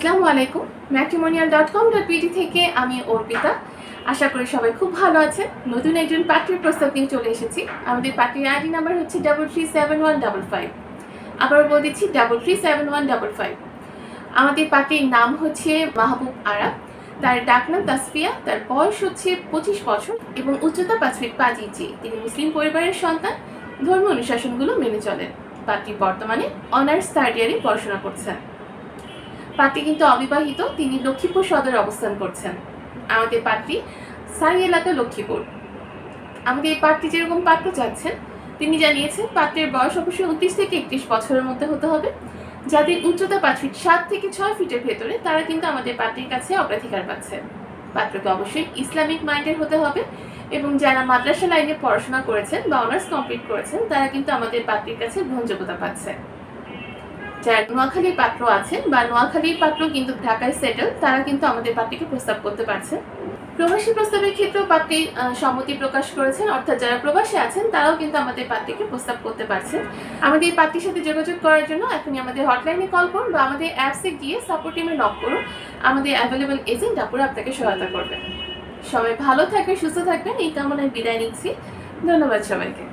আসসালামু আলাইকুম। Matrimonial dot com dot BD থেকে আমি অর্পিতা। আশা করি সবাই খুব ভালো আছেন। নতুন একজন পাত্রের প্রস্তাব নিয়ে চলে এসেছি। আমাদের পাত্রের আইডি নাম্বার হচ্ছে double three seven one double five আবার বলে দিচ্ছি double three seven one double five আমাদের পাত্রের নাম হচ্ছে মাহবুব আরা তার ডাকনাম তাসফিয়া। তার বয়স হচ্ছে পঁচিশ বছর এবং উচ্চতা পাঁচ ফিট পাঁচ ইঞ্চি। তিনি মুসলিম পরিবারের সন্তান। ধর্ম অনুশাসনগুলো মেনে চলেন। পাত্রী বর্তমানে অনার্স থার্ড ইয়ারে পড়াশোনা করছেন। পাত্রী কিন্তু অবিবাহিত। তিনি লক্ষ্মীপুর সদরে অবস্থান করছেন। আমাদের পাত্রী সাই এলাকা লক্ষ্মীপুর। আমাদের এই পাত্রী যেরকম পাত্র চাচ্ছেন তিনি জানিয়েছেন পাত্রের বয়স অবশ্যই উনত্রিশ থেকে একত্রিশ বছরের মধ্যে হতে হবে। যাদের উচ্চতা পাঁচ ফিট সাত থেকে ছয় ফিটের ভেতরে, তারা কিন্তু আমাদের পাত্রীর কাছে অগ্রাধিকার পাচ্ছে পাত্রকে অবশ্যই ইসলামিক মাইন্ডের হতে হবে এবং যারা মাদ্রাসা লাইনে পড়াশোনা করেছেন বা অনার্স কমপ্লিট করেছেন, তারা কিন্তু আমাদের পাত্রীর কাছে গ্রহণযোগ্যতা পাচ্ছে যারা নোয়াখালীর পাত্র আছেন বা নোয়াখালীর পাত্র কিন্তু ঢাকায় সেটেল তারা কিন্তু আমাদের পাত্রীকে প্রস্তাব করতে পারছেন প্রবাসী প্রস্তাবের ক্ষেত্রেও পাত্রী সম্মতি প্রকাশ করেছেন, অর্থাৎ যারা প্রবাসী আছেন, তারাও কিন্তু আমাদের পাত্রীকে প্রস্তাব করতে পারছেন আমাদের এই পাত্রীর সাথে যোগাযোগ করার জন্য এখনই আমাদের হটলাইনে কল করুন বা আমাদের অ্যাপসে গিয়ে সাপোর্ট টিমে নক করুন। আমাদের অ্যাভেলেবল এজেন্ট আপুরা আপনাকে সহায়তা করবেন। সবাই ভালো থাকবেন, সুস্থ থাকবেন। এই কামনায় বিদায় নিচ্ছি। ধন্যবাদ সবাইকে।